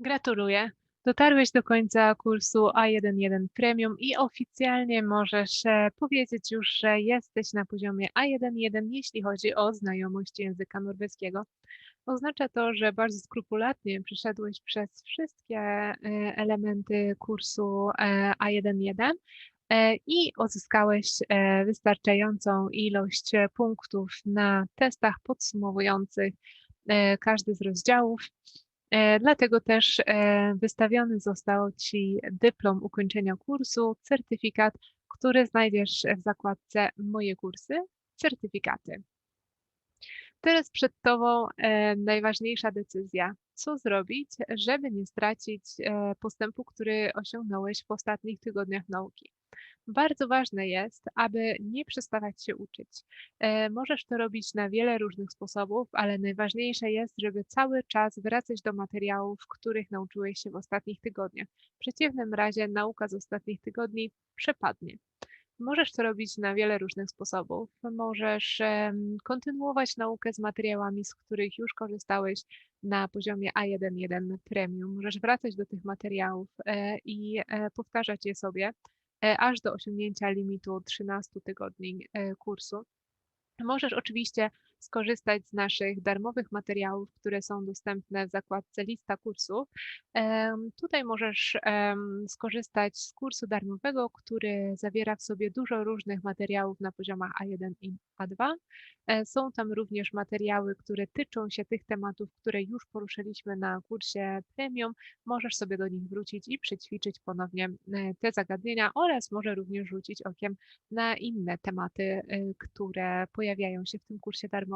Gratuluję. Dotarłeś do końca kursu A1.1 Premium i oficjalnie możesz e, powiedzieć już, że jesteś na poziomie A1.1, jeśli chodzi o znajomość języka norweskiego. Oznacza to, że bardzo skrupulatnie przeszedłeś przez wszystkie e, elementy kursu e, A1.1 i uzyskałeś wystarczającą ilość punktów na testach podsumowujących każdy z rozdziałów. E, dlatego też e, wystawiony został Ci dyplom ukończenia kursu, certyfikat, który znajdziesz w zakładce Moje kursy, certyfikaty. Teraz przed Tobą e, najważniejsza decyzja. Co zrobić, żeby nie stracić postępu, który osiągnąłeś w ostatnich tygodniach nauki? Bardzo ważne jest, aby nie przestawać się uczyć. E, możesz to robić na wiele różnych sposobów, ale najważniejsze jest, żeby cały czas wracać do materiałów, których nauczyłeś się w ostatnich tygodniach. W przeciwnym razie nauka z ostatnich tygodni przepadnie. Możesz to robić na wiele różnych sposobów. Możesz kontynuować naukę z materiałami, z których już korzystałeś na poziomie A1.1 Premium. Możesz wracać do tych materiałów e, i e, powtarzać je sobie aż do osiągnięcia limitu 13 tygodni e, kursu. Możesz oczywiście skorzystać z naszych darmowych materiałów, które są dostępne w zakładce lista kursów. Tutaj możesz skorzystać z kursu darmowego, który zawiera w sobie dużo różnych materiałów na poziomach A1 i A2. E, są tam również materiały, które tyczą się tych tematów, które już poruszyliśmy na kursie premium. Możesz sobie do nich wrócić i przećwiczyć ponownie e, te zagadnienia oraz może również rzucić okiem na inne tematy, e, które pojawiają się w tym kursie darmowym.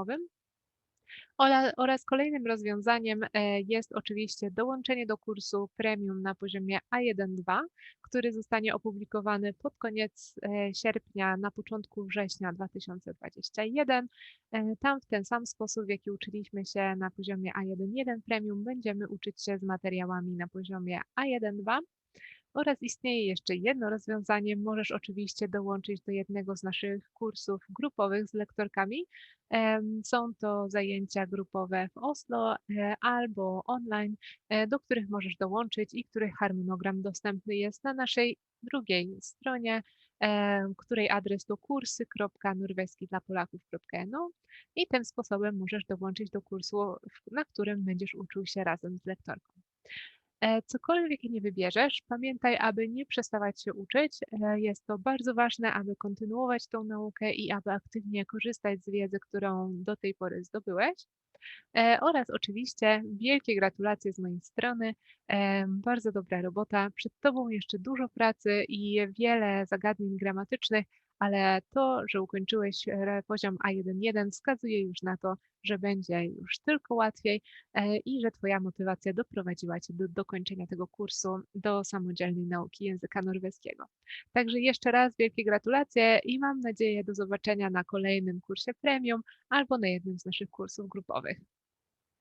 Oraz kolejnym rozwiązaniem e, jest oczywiście dołączenie do kursu premium na poziomie A1.2, który zostanie opublikowany pod koniec e, sierpnia, na początku września 2021. E, tam w ten sam sposób, w jaki uczyliśmy się na poziomie A1.1 premium, będziemy uczyć się z materiałami na poziomie A1.2. Oraz istnieje jeszcze jedno rozwiązanie. Możesz oczywiście dołączyć do jednego z naszych kursów grupowych z lektorkami. Są to zajęcia grupowe w Oslo e, albo online, e, do których możesz dołączyć i których harmonogram dostępny jest na naszej drugiej stronie, której adres to kursy.norweski.dla.polaków.no i tym sposobem możesz dołączyć do kursu, na którym będziesz uczył się razem z lektorką. E, cokolwiek nie wybierzesz, pamiętaj, aby nie przestawać się uczyć. E, jest to bardzo ważne, aby kontynuować tą naukę i aby aktywnie korzystać z wiedzy, którą do tej pory zdobyłeś. E, oraz oczywiście wielkie gratulacje z mojej strony. Bardzo dobra robota. Przed Tobą jeszcze dużo pracy i wiele zagadnień gramatycznych, ale to, że ukończyłeś e, poziom A1.1 wskazuje już na to, że będzie już tylko łatwiej e, i że Twoja motywacja doprowadziła Cię do dokończenia tego kursu do samodzielnej nauki języka norweskiego. Także jeszcze raz wielkie gratulacje i mam nadzieję do zobaczenia na kolejnym kursie premium albo na jednym z naszych kursów grupowych.